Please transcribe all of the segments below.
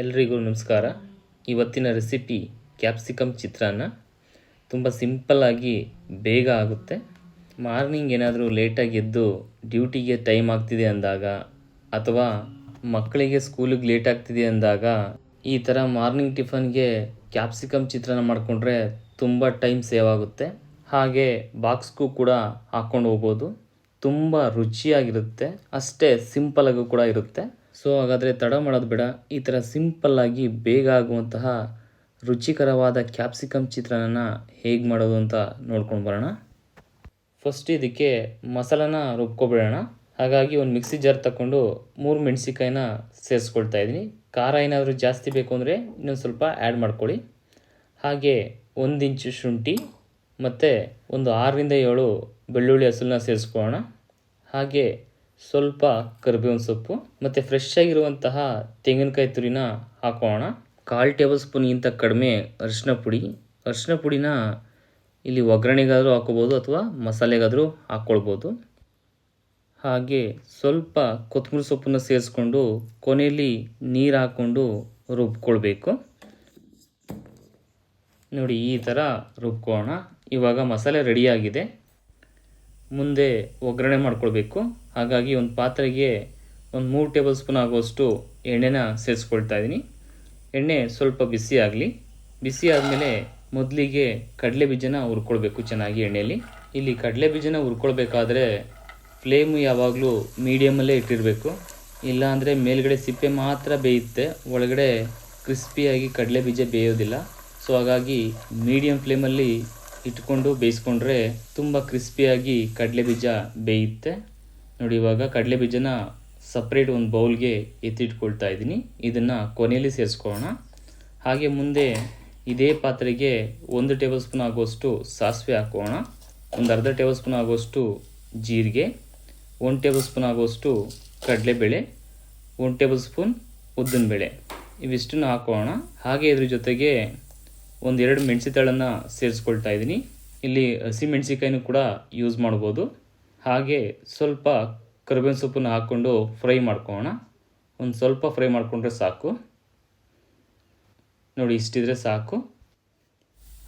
ಎಲ್ರಿಗೂ ನಮಸ್ಕಾರ. ಇವತ್ತಿನ ರೆಸಿಪಿ ಕ್ಯಾಪ್ಸಿಕಮ್ ಚಿತ್ರಾನ್ನ. ತುಂಬ ಸಿಂಪಲ್ಲಾಗಿ ಬೇಗ ಆಗುತ್ತೆ. ಮಾರ್ನಿಂಗ್ ಏನಾದರೂ ಲೇಟಾಗಿ ಎದ್ದು ಡ್ಯೂಟಿಗೆ ಟೈಮ್ ಆಗ್ತಿದೆ ಅಂದಾಗ ಅಥವಾ ಮಕ್ಕಳಿಗೆ ಸ್ಕೂಲಿಗೆ ಲೇಟ್ ಆಗ್ತಿದೆ ಅಂದಾಗ ಈ ಥರ ಮಾರ್ನಿಂಗ್ ಟಿಫನ್ಗೆ ಕ್ಯಾಪ್ಸಿಕಮ್ ಚಿತ್ರಾನ್ನ ಮಾಡಿಕೊಂಡ್ರೆ ತುಂಬ ಟೈಮ್ ಸೇವ್ ಆಗುತ್ತೆ. ಹಾಗೆ ಬಾಕ್ಸ್ಗೂ ಕೂಡ ಹಾಕ್ಕೊಂಡು ಹೋಗ್ಬೋದು. ತುಂಬ ರುಚಿಯಾಗಿರುತ್ತೆ. ಅಷ್ಟೇ ಸಿಂಪಲಾಗೂ ಕೂಡ ಇರುತ್ತೆ. ಸೊ ಹಾಗಾದರೆ ತಡ ಮಾಡೋದು ಬೇಡ. ಈ ಥರ ಸಿಂಪಲ್ಲಾಗಿ ಬೇಗ ಆಗುವಂತಹ ರುಚಿಕರವಾದ ಕ್ಯಾಪ್ಸಿಕಮ್ ಚಿತ್ರಾನ್ನ ಹೇಗೆ ಮಾಡೋದು ಅಂತ ನೋಡ್ಕೊಂಡು ಬರೋಣ. ಫಸ್ಟ್ ಇದಕ್ಕೆ ಮಸಾಲಾನ ರುಬ್ಕೊಬಿಡೋಣ. ಹಾಗಾಗಿ ಒಂದು ಮಿಕ್ಸಿ ಜಾರ್ ತಗೊಂಡು ಮೂರು ಮೆಣಸಿಕಾಯಿನ ಸೇರಿಸ್ಕೊಳ್ತಾ ಇದ್ದೀನಿ. ಖಾರ ಏನಾದರೂ ಜಾಸ್ತಿ ಬೇಕು ಅಂದರೆ ಇನ್ನೊಂದು ಸ್ವಲ್ಪ ಆ್ಯಡ್ ಮಾಡ್ಕೊಳ್ಳಿ. ಹಾಗೆ ಒಂದು ಇಂಚು ಶುಂಠಿ ಮತ್ತು ಒಂದು ಆರರಿಂದ ಏಳು ಬೆಳ್ಳುಳ್ಳಿ ಹಸುಲನ್ನ ಸೇರಿಸ್ಕೊಳ್ಳೋಣ. ಹಾಗೆ ಸ್ವಲ್ಪ ಕರಿಬೇವಿನ ಸೊಪ್ಪು, ಮತ್ತು ಫ್ರೆಶ್ ಆಗಿರುವಂತಹ ತೆಂಗಿನಕಾಯಿ ತುರಿನ ಹಾಕೋಣ. ಕಾಲು ಟೇಬಲ್ ಸ್ಪೂನ್ಗಿಂತ ಕಡಿಮೆ ಅರಿಶಿನ ಪುಡಿ. ಅರಿಶಿನ ಪುಡಿನ ಇಲ್ಲಿ ಒಗ್ಗರಣೆಗಾದರೂ ಹಾಕೋಬೋದು ಅಥವಾ ಮಸಾಲೆಗಾದರೂ ಹಾಕ್ಕೊಳ್ಬೋದು ಹಾಗೆ ಸ್ವಲ್ಪ ಕೊತ್ತಂಬರಿ ಸೊಪ್ಪನ್ನು ಸೇರಿಸ್ಕೊಂಡು ಕೊನೆಯಲ್ಲಿ ನೀರು ಹಾಕ್ಕೊಂಡು ರುಬ್ಕೊಳ್ಬೇಕು. ನೋಡಿ, ಈ ಥರ ರುಬ್ಕೊಳ್ಳೋಣ ಇವಾಗ ಮಸಾಲೆ ರೆಡಿಯಾಗಿದೆ ಮುಂದೆ ಒಗ್ಗರಣೆ ಮಾಡ್ಕೊಳ್ಬೇಕು. ಹಾಗಾಗಿ ಒಂದು ಪಾತ್ರೆಗೆ ಒಂದು ಮೂರು ಟೇಬಲ್ ಸ್ಪೂನ್ ಆಗುವಷ್ಟು ಎಣ್ಣೆನ ಸೇರಿಸ್ಕೊಳ್ತಾ ಇದ್ದೀನಿ. ಎಣ್ಣೆ ಸ್ವಲ್ಪ ಬಿಸಿ ಆಗಲಿ. ಬಿಸಿ ಆದಮೇಲೆ ಮೊದಲಿಗೆ ಕಡಲೆ ಬೀಜನ ಹುರ್ಕೊಳ್ಬೇಕು ಚೆನ್ನಾಗಿ ಎಣ್ಣೆಯಲ್ಲಿ ಇಲ್ಲಿ ಕಡಲೆ ಬೀಜನ ಹುರ್ಕೊಳ್ಬೇಕಾದ್ರೆ ಫ್ಲೇಮು ಯಾವಾಗಲೂ ಮೀಡಿಯಮಲ್ಲೇ ಇಟ್ಟಿರಬೇಕು. ಇಲ್ಲಾಂದರೆ ಮೇಲ್ಗಡೆ ಸಿಪ್ಪೆ ಮಾತ್ರ ಬೇಯುತ್ತೆ. ಒಳಗಡೆ ಕ್ರಿಸ್ಪಿಯಾಗಿ ಕಡಲೆ ಬೀಜ ಬೇಯೋದಿಲ್ಲ. ಸೊ ಹಾಗಾಗಿ ಮೀಡಿಯಮ್ ಫ್ಲೇಮಲ್ಲಿ ಇಟ್ಕೊಂಡು ಬೇಯಿಸ್ಕೊಂಡ್ರೆ ತುಂಬ ಕ್ರಿಸ್ಪಿಯಾಗಿ ಕಡಲೆ ಬೀಜ ಬೇಯುತ್ತೆ. ನೋಡಿ, ಇವಾಗ ಕಡಲೆ ಬೀಜನ ಸಪ್ರೇಟ್ ಒಂದು ಬೌಲ್ಗೆ ಎತ್ತಿಟ್ಕೊಳ್ತಾ ಇದ್ದೀನಿ. ಇದನ್ನು ಕೊನೆಯಲ್ಲಿ ಸೇರಿಸ್ಕೊಳ್ಳೋಣ. ಹಾಗೆ ಮುಂದೆ ಇದೇ ಪಾತ್ರೆಗೆ ಒಂದು ಟೇಬಲ್ ಸ್ಪೂನ್ ಆಗುವಷ್ಟು ಸಾಸಿವೆ ಹಾಕೋಣ. ಒಂದು ಅರ್ಧ ಟೇಬಲ್ ಸ್ಪೂನ್ ಆಗುವಷ್ಟು ಜೀರಿಗೆ. ಒಂದು ಟೇಬಲ್ ಸ್ಪೂನ್ ಆಗುವಷ್ಟು ಕಡಲೆಬೇಳೆ. ಒಂದು ಟೇಬಲ್ ಸ್ಪೂನ್ ಉದ್ದಿನಬೇಳೆ. ಇವಿಷ್ಟನ್ನು ಹಾಕೋಣ. ಹಾಗೆ ಇದ್ರ ಜೊತೆಗೆ ಒಂದೆರಡು ಮೆಣಸಿತಾಳನ್ನು ಸೇರಿಸ್ಕೊಳ್ತಾ ಇದ್ದೀನಿ. ಇಲ್ಲಿ ಹಸಿ ಮೆಣಸಿಕಾಯಿನೂ ಕೂಡ ಯೂಸ್ ಮಾಡ್ಬೋದು. ಹಾಗೆ ಸ್ವಲ್ಪ ಕರಿಬೇವಿನ ಸೊಪ್ಪನ್ನು ಹಾಕ್ಕೊಂಡು ಫ್ರೈ ಮಾಡ್ಕೊಳ್ಳೋಣ. ಒಂದು ಸ್ವಲ್ಪ ಫ್ರೈ ಮಾಡಿಕೊಂಡ್ರೆ ಸಾಕು. ನೋಡಿ, ಇಷ್ಟಿದ್ರೆ ಸಾಕು.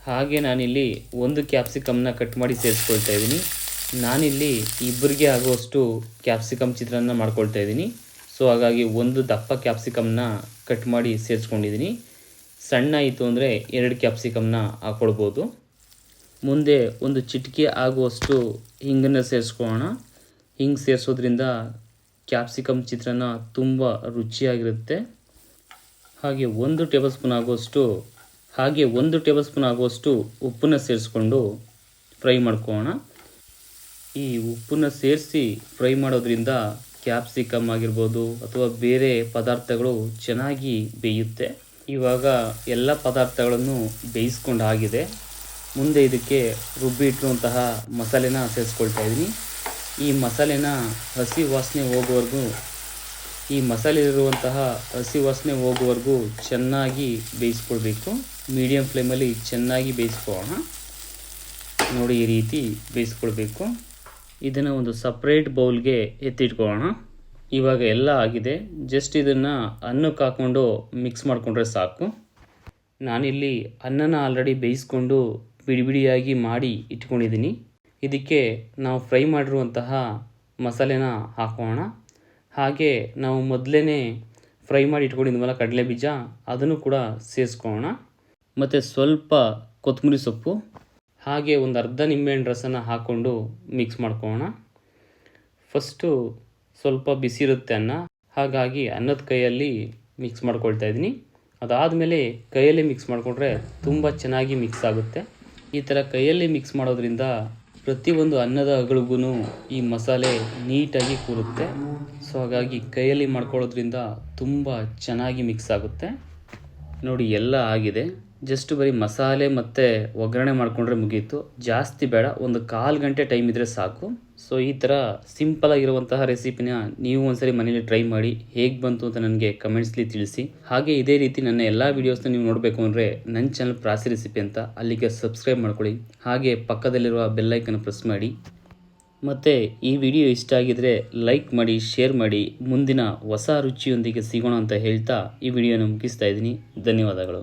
ಹಾಗೆ ನಾನಿಲ್ಲಿ ಒಂದು ಕ್ಯಾಪ್ಸಿಕಮ್ನ ಕಟ್ ಮಾಡಿ ಸೇರಿಸ್ಕೊಳ್ತಾ ಇದ್ದೀನಿ. ನಾನಿಲ್ಲಿ ಇಬ್ಬರಿಗೆ ಆಗುವಷ್ಟು ಕ್ಯಾಪ್ಸಿಕಮ್ ಚಿತ್ರಾನ್ನ ಮಾಡ್ಕೊಳ್ತಾ ಇದ್ದೀನಿ. ಸೊ, ಹಾಗಾಗಿ ಒಂದು ದಪ್ಪ ಕ್ಯಾಪ್ಸಿಕಮ್ನ ಕಟ್ ಮಾಡಿ ಸೇರಿಸ್ಕೊಂಡಿದ್ದೀನಿ. ಸಣ್ಣ ಇತ್ತು ಅಂದರೆ ಎರಡು ಕ್ಯಾಪ್ಸಿಕಮ್ನ ಹಾಕ್ಕೊಳ್ಬೋದು ಮುಂದೆ ಒಂದು ಚಿಟಿಕೆ ಆಗುವಷ್ಟು ಹಿಂಗನ್ನು ಸೇರಿಸ್ಕೊಳ್ಳೋಣ. ಹಿಂಗೆ ಸೇರಿಸೋದ್ರಿಂದ ಕ್ಯಾಪ್ಸಿಕಮ್ ಚಿತ್ರಾನ್ನ ತುಂಬ ರುಚಿಯಾಗಿರುತ್ತೆ. ಹಾಗೆ ಒಂದು ಟೇಬಲ್ ಸ್ಪೂನ್ ಆಗುವಷ್ಟು, ಹಾಗೆ ಒಂದು ಟೇಬಲ್ ಸ್ಪೂನ್ ಆಗುವಷ್ಟು ಉಪ್ಪನ್ನು ಸೇರಿಸ್ಕೊಂಡು ಫ್ರೈ ಮಾಡ್ಕೊಳ್ಳೋಣ. ಈ ಉಪ್ಪನ್ನು ಸೇರಿಸಿ ಫ್ರೈ ಮಾಡೋದ್ರಿಂದ ಕ್ಯಾಪ್ಸಿಕಮ್ ಆಗಿರ್ಬೋದು ಅಥವಾ ಬೇರೆ ಪದಾರ್ಥಗಳು ಚೆನ್ನಾಗಿ ಬೇಯುತ್ತೆ. ಇವಾಗ ಎಲ್ಲ ಪದಾರ್ಥಗಳನ್ನು ಬೇಯಿಸ್ಕೊಂಡು ಆಗಿದೆ ಮುಂದೆ ಇದಕ್ಕೆ ರುಬ್ಬಿ ಇಟ್ಟಿರುವಂತಹ ಮಸಾಲೆನ ಸೇರಿಸ್ಕೊಳ್ತಾ ಇದ್ದೀನಿ. ಈ ಮಸಾಲೆನ ಹಸಿ ವಾಸನೆ ಹೋಗುವವರೆಗೂ, ಈ ಮಸಾಲೆ ಇರುವಂತಹ ಹಸಿ ವಾಸನೆ ಹೋಗುವವರೆಗೂ ಚೆನ್ನಾಗಿ ಬೇಯಿಸ್ಕೊಳ್ಬೇಕು. ಮೀಡಿಯಮ್ ಫ್ಲೇಮಲ್ಲಿ ಚೆನ್ನಾಗಿ ಬೇಯಿಸ್ಕೊಳ್ಳೋಣ. ನೋಡಿ ಈ ರೀತಿ ಬೇಯಿಸ್ಕೊಳ್ಬೇಕು. ಇದನ್ನು ಒಂದು ಸಪ್ರೇಟ್ ಬೌಲ್ಗೆ ಎತ್ತಿಟ್ಕೊಳ್ಳೋಣ. ಇವಾಗ ಎಲ್ಲ ಆಗಿದೆ. ಜಸ್ಟ್ ಇದನ್ನು ಅನ್ನಕ್ಕೆ ಹಾಕ್ಕೊಂಡು ಮಿಕ್ಸ್ ಮಾಡಿಕೊಂಡ್ರೆ ಸಾಕು. ನಾನಿಲ್ಲಿ ಅನ್ನನ ಆಲ್ರೆಡಿ ಬೇಯಿಸ್ಕೊಂಡು ಬಿಡಿ ಬಿಡಿಯಾಗಿ ಮಾಡಿ ಇಟ್ಕೊಂಡಿದ್ದೀನಿ. ಇದಕ್ಕೆ ನಾವು ಫ್ರೈ ಮಾಡಿರುವಂತಹ ಮಸಾಲೆನ ಹಾಕೋಣ. ಹಾಗೆ ನಾವು ಮೊದಲೇ ಫ್ರೈ ಮಾಡಿ ಇಟ್ಕೊಂಡಿದ್ವಲ್ಲ ಕಡಲೆ ಬೀಜ, ಅದನ್ನು ಕೂಡ ಸೇರಿಸ್ಕೊಳ್ಳೋಣ. ಮತ್ತು ಸ್ವಲ್ಪ ಕೊತ್ತಂಬರಿ ಸೊಪ್ಪು, ಹಾಗೆ ಒಂದು ಅರ್ಧ ನಿಂಬೆಹಣ್ಣು ರಸನ ಹಾಕ್ಕೊಂಡು ಮಿಕ್ಸ್ ಮಾಡ್ಕೊಳ್ಳೋಣ. ಫಸ್ಟು ಸ್ವಲ್ಪ ಬಿಸಿ ಇರುತ್ತೆ ಅನ್ನ. ಹಾಗಾಗಿ ಅನ್ನದ ಕೈಯಲ್ಲಿ ಮಿಕ್ಸ್ ಮಾಡ್ಕೊಳ್ತಾ ಇದ್ದೀನಿ. ಅದಾದಮೇಲೆ ಕೈಯಲ್ಲಿ ಮಿಕ್ಸ್ ಮಾಡಿಕೊಂಡ್ರೆ ತುಂಬ ಚೆನ್ನಾಗಿ ಮಿಕ್ಸ್ ಆಗುತ್ತೆ. ಈ ಥರ ಕೈಯಲ್ಲಿ ಮಿಕ್ಸ್ ಮಾಡೋದ್ರಿಂದ ಪ್ರತಿಯೊಂದು ಅನ್ನದ ಅಗಳಿಗೂ ಈ ಮಸಾಲೆ ನೀಟಾಗಿ ಕೂರುತ್ತೆ. ಸೊ ಹಾಗಾಗಿ ಕೈಯಲ್ಲಿ ಮಾಡ್ಕೊಳ್ಳೋದ್ರಿಂದ ತುಂಬ ಚೆನ್ನಾಗಿ ಮಿಕ್ಸ್ ಆಗುತ್ತೆ. ನೋಡಿ, ಎಲ್ಲ ಆಗಿದೆ. ಜಸ್ಟ್ ಬರೀ ಮಸಾಲೆ ಮತ್ತು ಒಗ್ಗರಣೆ ಮಾಡಿಕೊಂಡ್ರೆ ಮುಗೀತು. ಜಾಸ್ತಿ ಬೇಡ, ಒಂದು ಕಾಲು ಗಂಟೆ ಟೈಮ್ ಇದ್ದರೆ ಸಾಕು. ಸೊ ಈ ಥರ ಸಿಂಪಲ್ ಆಗಿರುವಂತಹ ರೆಸಿಪಿನ ನೀವು ಒಂದ್ಸರಿ ಮನೇಲಿ ಟ್ರೈ ಮಾಡಿ, ಹೇಗೆ ಬಂತು ಅಂತ ನನಗೆ ಕಮೆಂಟ್ಸ್ಲಿ ತಿಳಿಸಿ. ಹಾಗೆ ಇದೇ ರೀತಿ ನನ್ನ ಎಲ್ಲ ವೀಡಿಯೋಸ್ನ ನೀವು ನೋಡಬೇಕು ಅಂದರೆ ನನ್ನ ಚಾನಲ್ ಪ್ರಾಸಿ ರೆಸಿಪಿ ಅಂತ ಅಲ್ಲಿಗೆ ಸಬ್ಸ್ಕ್ರೈಬ್ ಮಾಡ್ಕೊಳ್ಳಿ. ಹಾಗೆ ಪಕ್ಕದಲ್ಲಿರುವ ಬೆಲ್ಲೈಕನ್ನು ಪ್ರೆಸ್ ಮಾಡಿ. ಮತ್ತು ಈ ವಿಡಿಯೋ ಇಷ್ಟ ಆಗಿದರೆ ಲೈಕ್ ಮಾಡಿ ಶೇರ್ ಮಾಡಿ. ಮುಂದಿನ ಹೊಸ ರುಚಿಯೊಂದಿಗೆ ಸಿಗೋಣ ಅಂತ ಹೇಳ್ತಾ ಈ ವಿಡಿಯೋನ ಮುಗಿಸ್ತಾ ಇದ್ದೀನಿ. ಧನ್ಯವಾದಗಳು.